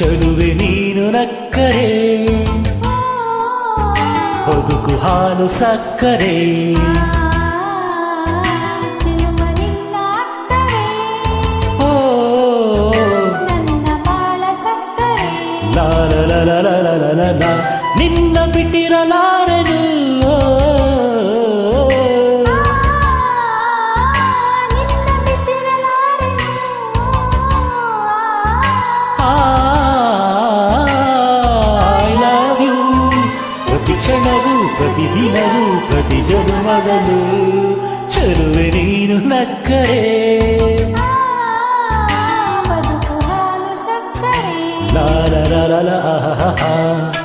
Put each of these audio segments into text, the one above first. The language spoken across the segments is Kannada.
ಚಲುವೆ ನೀನು ನಕ್ಕರೆ. ಬದುಕು ಹಾಲು ಸಕ್ಕರೆ. ಕ್ಷಣವೂ ಪ್ರತಿದಿನವೂ ಪ್ರತಿ ಜನುಮದಲು ಚಲುವೆ ನೀನು ನಕ್ಕರೆ ಲಾಲ ಲಾಲ ಆಹಾ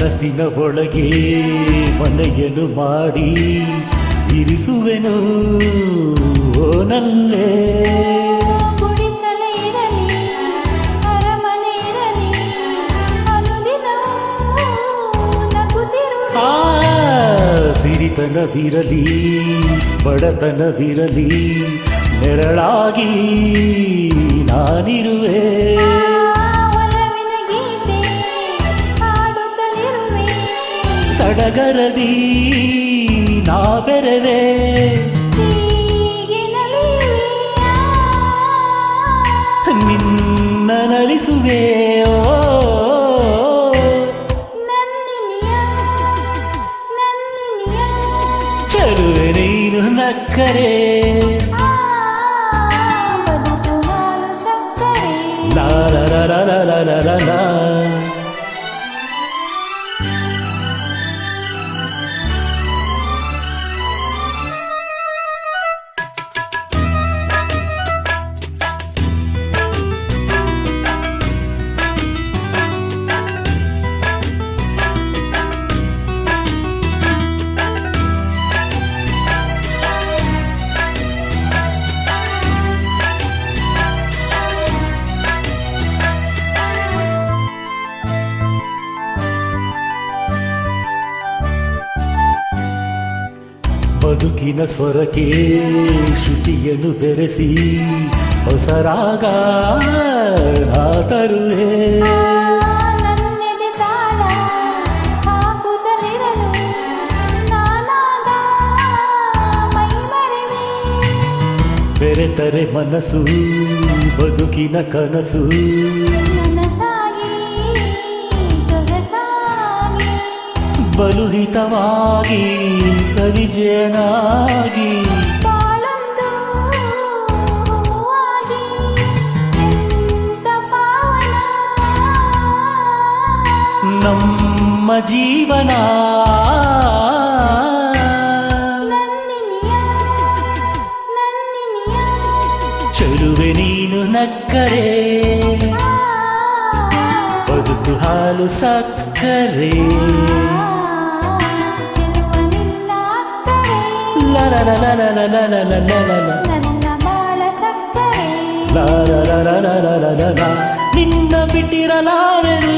ಮನಸ್ಸಿನ ಒಳಗೆ ಮನೆಯನ್ನು ಮಾಡಿ ಇರಿಸುವೆನು. ನಲ್ಲೇ. ಸಿರಿತನವಿರಲಿ ಬಡತನವಿರಲಿ ನೆರಳಾಗಿ ನಾನಿರುವೆ. ಸಡಗರದಿ ನಾ ಬೆರೆದೆ ನಿನ್ನ ನಲಿಸುವೆ ಚಲುವೆ ನೀನು ನಕ್ಕರೆ ಲಾ ಲಾ ಲಾ ಲಾ ಲಾ ಲಾ ಲಾ ಬದುಕಿನ ಸ್ವರಕ್ಕೆ ಶ್ರುತಿಯನ್ನು ಬೆರೆಸಿ ಹೊಸರಾಗ ತರುವೆ ಬೆರೆತರೆ ಮನಸ್ಸು ಬದುಕಿನ ಕನಸು. ಬಲುಹಿತವಾಗಿ ಪರಿಜನಾಗಿ ನಮ್ಮ ಜೀವನ. ಚಲುವೆ ನೀನು ನಕ್ಕರೆ. ಬದುಕು ಹಾಲು ಸಕ್ಕರೆ. నిన్న పిటిరలారెను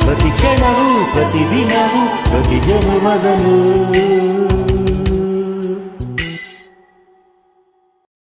ప్రతి క్షణము ప్రతి దినము ప్రతి